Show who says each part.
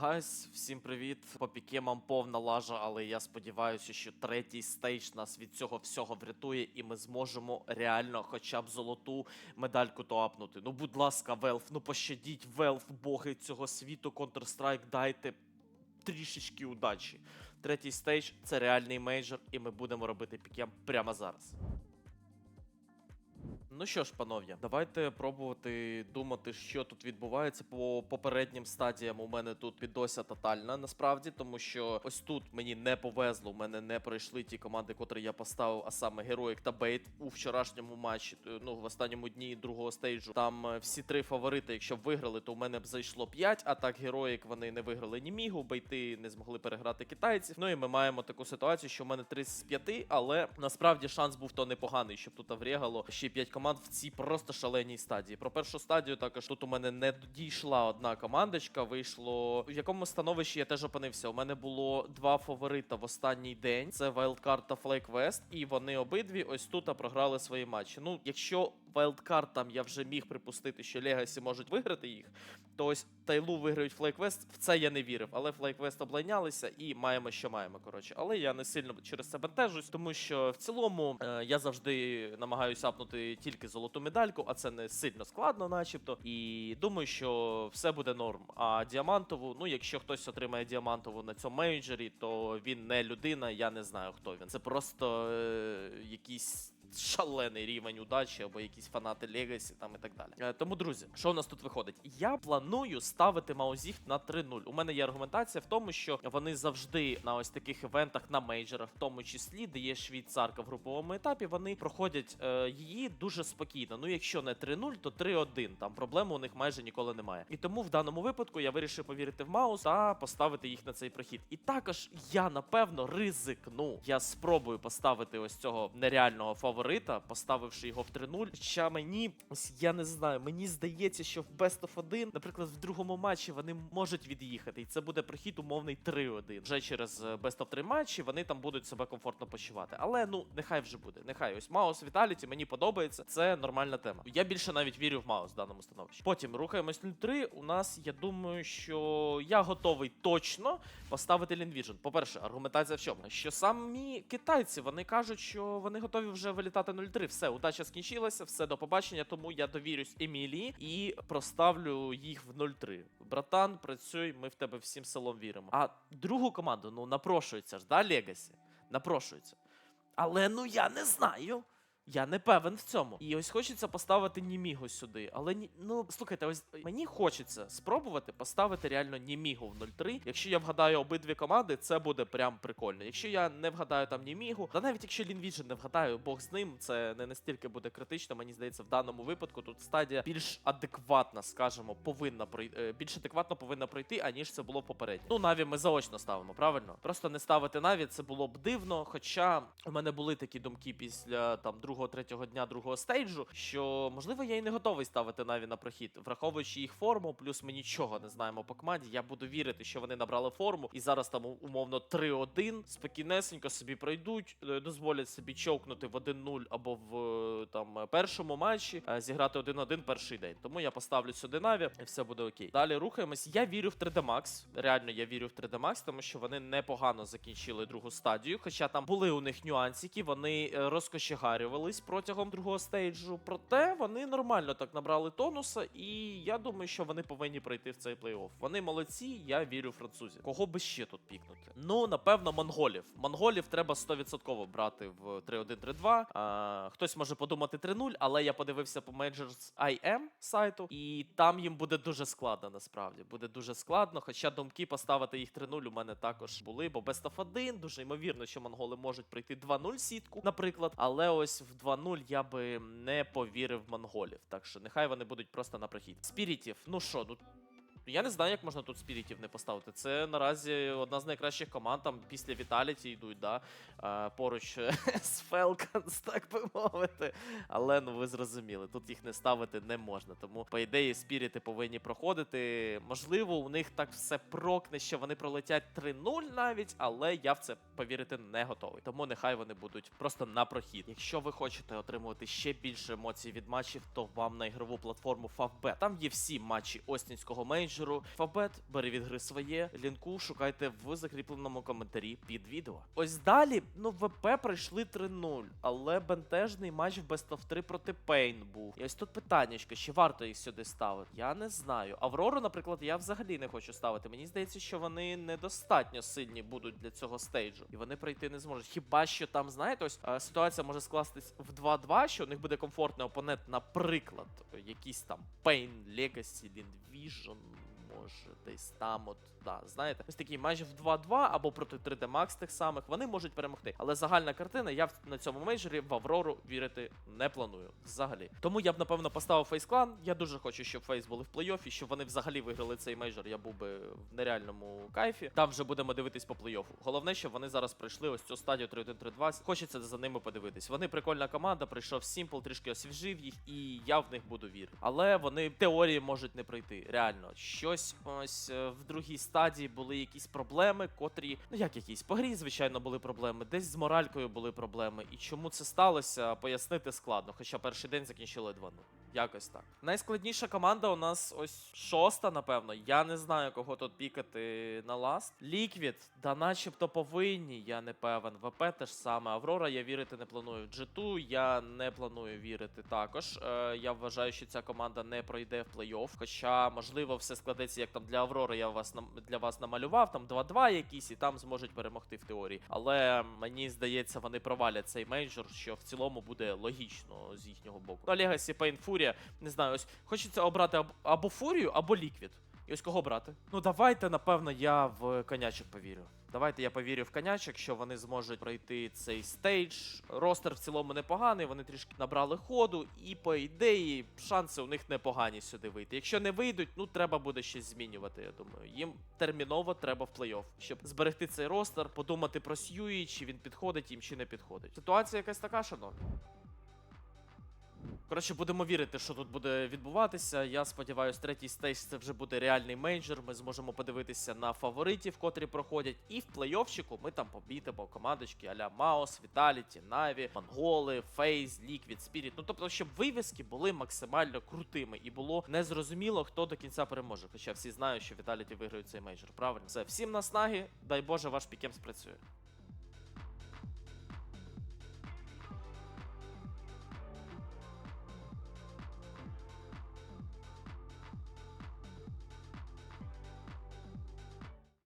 Speaker 1: Гайс, всім привіт. По пікемам повна лажа, але я сподіваюся, що третій стейдж нас від цього всього врятує, і ми зможемо реально хоча б золоту медальку тоапнути. Ну, будь ласка, Велф, ну пощадіть Велф, боги цього світу, Counter-Strike, дайте трішечки удачі. Третій стейдж це реальний мейджор, і ми будемо робити пікем прямо зараз. Ну що ж, панов'я, давайте пробувати думати, що тут відбувається по попереднім стадіям. У мене тут підося тотальна, насправді, тому що ось тут мені не повезло. У мене не пройшли ті команди, котрі я поставив, а саме Героїк та Бейт у вчорашньому матчі. е, Ну, в останньому дні другого стейджу. Там е, всі три фаворити, якщо б виграли, то у мене б зайшло 5, а так Героїк вони не виграли ні мігу, бейти не змогли переграти китайців. Ну і ми маємо таку ситуацію, що в мене 3 з 5, але насправді шанс був то непоганий, щоб тут врягало ще 5 команд в цій просто шаленій стадії. Про першу стадію також тут у мене не дійшла одна командочка. Вийшло в якому становищі я теж опинився. У мене було два фаворита в останній день: це Wildcard та FlyQuest, і вони обидві ось тут програли свої матчі. Ну, якщо Wildcard там я вже міг припустити, що Legacy можуть виграти їх, то ось Тайлу виграють FlyQuest, в це я не вірив. Але FlyQuest облайнялися і маємо, що маємо. Коротше, але я не сильно через це бентежусь, тому що в цілому е, я завжди намагаюся апнути тільки золоту медальку, а це не сильно складно, начебто. І думаю, що все буде норм. А діамантову, ну якщо хтось отримає діамантову на цьому мейджорі, то він не людина, я не знаю хто він. Це просто е, якийсь. Шалений рівень удачі або якісь фанати Легасі там і так далі. Е, тому, друзі, що у нас тут виходить? Я планую ставити Маузіхт на 3-0. У мене є аргументація в тому, що вони завжди на ось таких івентах на мейджорах, в тому числі, де є швейцарка в груповому етапі, вони проходять е, її дуже спокійно. Ну, якщо не 3-0, то 3-1. Там проблеми у них майже ніколи немає. І тому в даному випадку я вирішив повірити в Маус та поставити їх на цей прохід. І також я напевно ризикну. Я спробую поставити ось цього нереального фаворита, поставивши його в 3-0. Хоча мені я не знаю, мені здається, що в Best of 1, наприклад, в другому матчі вони можуть від'їхати, і це буде прохід умовний 3-1. Вже через е, Best of 3 матчі вони там будуть себе комфортно почувати. Але ну нехай вже буде. Нехай ось Маус Віталіті мені подобається. Це нормальна тема. Я більше навіть вірю в Маус в даному становищі. Потім рухаємось 0-3. У нас я думаю, що я готовий точно поставити Лінвіжн. По-перше, аргументація в чому? Що самі китайці вони кажуть, що вони готові вже вилітати 0-3. Все, удача скінчилася, все до побачення. Тому я довірюсь Емілії і проставлю їх в 0-3. Братан, працюй, ми в тебе всім селом віримо. А другу команду, ну напрошується ж, да, Легасі? Напрошується. Але ну я не знаю. Я не певен в цьому. І ось хочеться поставити Німіго сюди. Але ну слухайте, ось мені хочеться спробувати поставити реально Німігу в 0-3. Якщо я вгадаю обидві команди, це буде прям прикольно. Якщо я не вгадаю там Німігу, та навіть якщо Лінвіджен не вгадаю, Бог з ним, це не настільки буде критично. Мені здається, в даному випадку тут стадія більш адекватна, скажімо, повинна пройти більш адекватно повинна пройти, аніж це було попередньо. Ну, Наві ми заочно ставимо, правильно? Просто не ставити Наві, це було б дивно. Хоча у мене були такі думки після там другого, третього дня другого стейджу, що можливо я і не готовий ставити Наві на прохід, враховуючи їх форму, плюс ми нічого не знаємо по команді. Я буду вірити, що вони набрали форму, і зараз там умовно 3-1, спокійнесенько собі пройдуть, е, дозволять собі човкнути в 1-0 або в е, там першому матчі, е, зіграти 1-1 перший день. Тому я поставлю сюди Наві, і все буде окей. Далі рухаємось. Я вірю в 3D Max. Реально, я вірю в 3D Max, тому що вони непогано закінчили другу стадію. Хоча там були у них нюансики, вони е, розкошегарювались протягом другого стейджу. Проте вони нормально так набрали тонуса, і я думаю, що вони повинні пройти в цей плей-офф. Вони молодці, я вірю французів. Кого би ще тут пікнути? Ну, напевно, монголів. Монголів треба 100% брати в 3-1-3-2. А, хтось може подумати 3-0, але я подивився по Majors IM сайту, і там їм буде дуже складно, насправді. Буде дуже складно. Хоча думки поставити їх 3-0 у мене також були, бо Best of 1, дуже ймовірно, що монголи можуть пройти 2-0 сітку, наприклад. Але ось в 2-0 я би не повірив монголів. Так що нехай вони будуть просто на прохід. Спірітів, ну що, ну. Я не знаю, як можна тут спірітів не поставити. Це наразі одна з найкращих команд там після Віталіті йдуть, да? а, поруч е, з Falcons, так би мовити. Але ну ви зрозуміли, тут їх не ставити не можна. Тому, по ідеї, спіріти повинні проходити. Можливо, у них так все прокне, що вони пролетять 3-0 навіть, але я в це повірити не готовий. Тому нехай вони будуть просто на прохід. Якщо ви хочете отримувати ще більше емоцій від матчів, то вам на ігрову платформу Favbet. Там є всі матчі Остінського мейджору. Мейджору. Фабет, бери від гри своє. Лінку шукайте в закріпленому коментарі під відео. Ось далі, ну ВП пройшли 3-0, але бентежний матч в Best of 3 проти Пейн був. І ось тут питаннячко, чи варто їх сюди ставити? Я не знаю. Аврору, наприклад, я взагалі не хочу ставити. Мені здається, що вони недостатньо сильні будуть для цього стейджу, і вони пройти не зможуть. Хіба що там, знаєте, ось е, ситуація може скластись в 2-2, що у них буде комфортний опонент, наприклад, якийсь там Pain, Legacy, Vision, може, десь там, от, да, знаєте, ось такий майже в 2-2 або проти 3D Max тих самих, вони можуть перемогти. Але загальна картина, я на цьому мейджорі в Аврору вірити не планую. Взагалі. Тому я б напевно поставив Фейс Клан. Я дуже хочу, щоб Фейс були в плей-оффі, щоб вони взагалі виграли цей мейджор. Я був би в нереальному кайфі. Там вже будемо дивитись по плей-оффу. Головне, щоб вони зараз пройшли ось цю стадію 3-1-3-2. Хочеться за ними подивитись. Вони прикольна команда, прийшов Сімпл, трішки освіжив їх, і я в них буду вірити. Але вони в теорії можуть не пройти. Реально, щось ось е, в другій стадії були якісь проблеми, котрі, ну як якісь по грі, звичайно, були проблеми. Десь з моралькою були проблеми. І чому це сталося, пояснити складно. Хоча перший день закінчили 2-0. Якось так. Найскладніша команда у нас ось шоста, напевно. Я не знаю, кого тут пікати на ласт. Ліквід, да начебто повинні, я не певен. ВП теж саме. Аврора я вірити не планую. В G2 я не планую вірити також. Е, я вважаю, що ця команда не пройде в плей-офф. Хоча, можливо, все складеться, як там для Аврори я вас для вас намалював. Там 2-2 якісь, і там зможуть перемогти в теорії. Але мені здається, вони провалять цей мейджор, що в цілому буде логічно з їхнього боку. Ну, Legacy Pain Furia, не знаю, ось хочеться обрати аб- або Фурію, або Ліквід. І ось кого брати? Ну давайте, напевно, я в конячок повірю. Давайте я повірю в конячок, що вони зможуть пройти цей стейдж. Ростер в цілому непоганий, вони трішки набрали ходу, і по ідеї шанси у них непогані сюди вийти. Якщо не вийдуть, ну треба буде щось змінювати. Я думаю. Їм терміново треба в плей-офф, щоб зберегти цей ростер, подумати про Сьюї, чи він підходить їм, чи не підходить. Ситуація якась така, шановні. Коротше, будемо вірити, що тут буде відбуватися. Я сподіваюся, третій стейдж це вже буде реальний мейджор. Ми зможемо подивитися на фаворитів, котрі проходять. І в плей-оффчику ми там побітимо командочки аля Маус, Віталіті, Наві, Монголи, Фейз, Ліквід, Спіріт. Ну тобто, щоб вивіски були максимально крутими і було незрозуміло, хто до кінця переможе. Хоча всі знають, що Віталіті виграють цей мейджор. Правильно, все, всім наснаги. Дай Боже, ваш пікем спрацює.